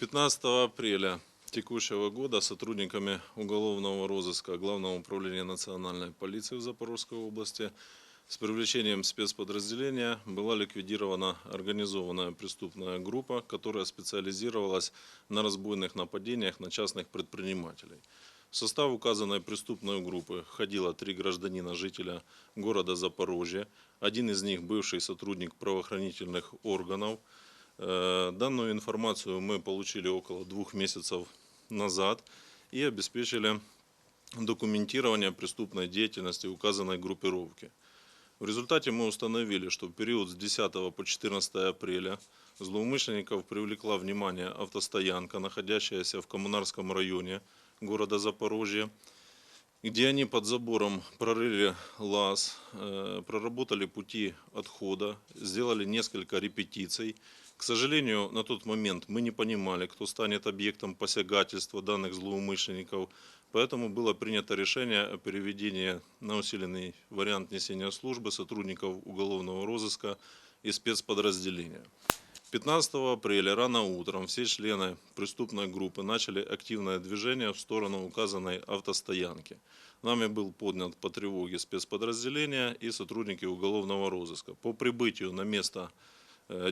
15 апреля текущего года сотрудниками уголовного розыска Главного управления национальной полиции в Запорожской области с привлечением спецподразделения была ликвидирована организованная преступная группа, которая специализировалась на разбойных нападениях на частных предпринимателей. В состав указанной преступной группы входило три гражданина жителя города Запорожье, один из них бывший сотрудник правоохранительных органов. Э, Данную информацию мы получили около двух месяцев назад и обеспечили документирование преступной деятельности указанной группировки. В результате мы установили, что в период с 10 по 14 апреля злоумышленников привлекла внимание автостоянка, находящаяся в Коммунарском районе города Запорожье, где они под забором прорыли лаз, э, проработали пути отхода, сделали несколько репетиций. К сожалению, на тот момент мы не понимали, кто станет объектом посягательства данных злоумышленников, поэтому было принято решение о переведении на усиленный вариант несения службы сотрудников уголовного розыска и спецподразделения. 15 апреля рано утром все члены преступной группы начали активное движение в сторону указанной автостоянки. Нами был поднят по тревоге спецподразделения и сотрудники уголовного розыска. По прибытию на место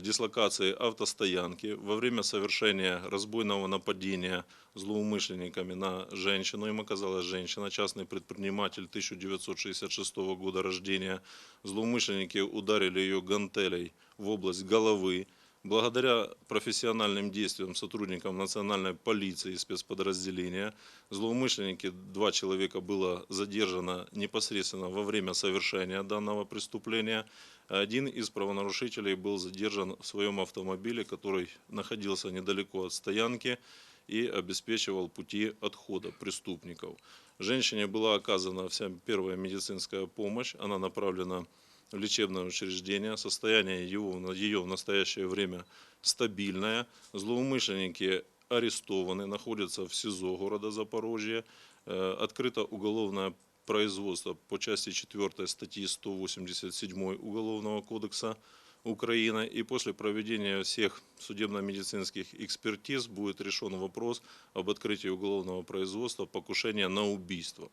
дислокации автостоянки во время совершения разбойного нападения злоумышленниками на женщину, им оказалась женщина, частный предприниматель 1966 года рождения, злоумышленники ударили ее гантелей в область головы, Благодаря профессиональным действиям сотрудников национальной полиции и спецподразделения, злоумышленники, два человека было задержано непосредственно во время совершения данного преступления. Один из правонарушителей был задержан в своем автомобиле, который находился недалеко от стоянки и обеспечивал пути отхода преступников. Женщине была оказана вся первая медицинская помощь, она направлена в лечебное учреждение. Состояние его, ее в настоящее время стабильное. Злоумышленники арестованы, находятся в СИЗО города Запорожье. Э, Открыто уголовное производство по части 4 статьи 187 Уголовного кодекса Украины. И после проведения всех судебно-медицинских экспертиз будет решен вопрос об открытии уголовного производства покушения на убийство.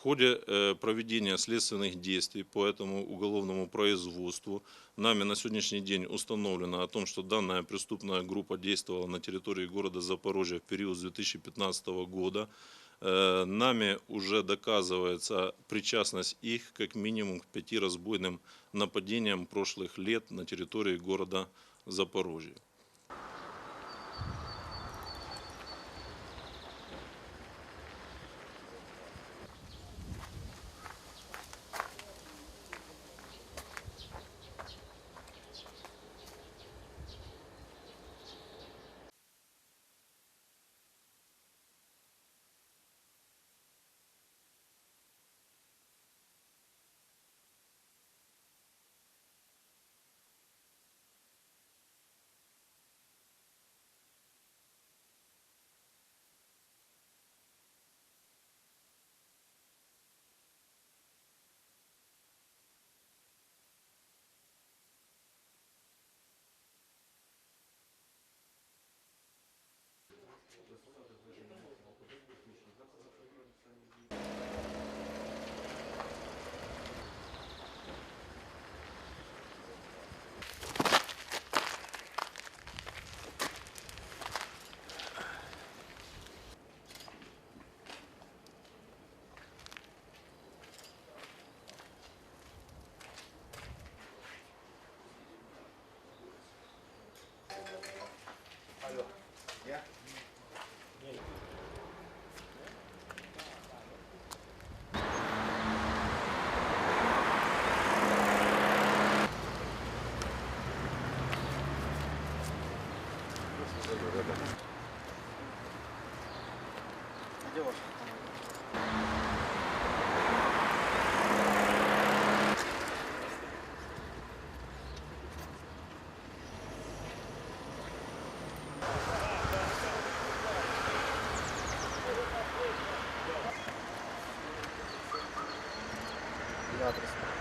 В ходе э, проведения следственных действий по этому уголовному производству нами на сегодняшний день установлено о том, что данная преступная группа действовала на территории города Запорожья в период с 2015 года. Э, Нами уже доказывается причастность их как минимум к пяти разбойным нападениям прошлых лет на территории города Запорожья. gratis.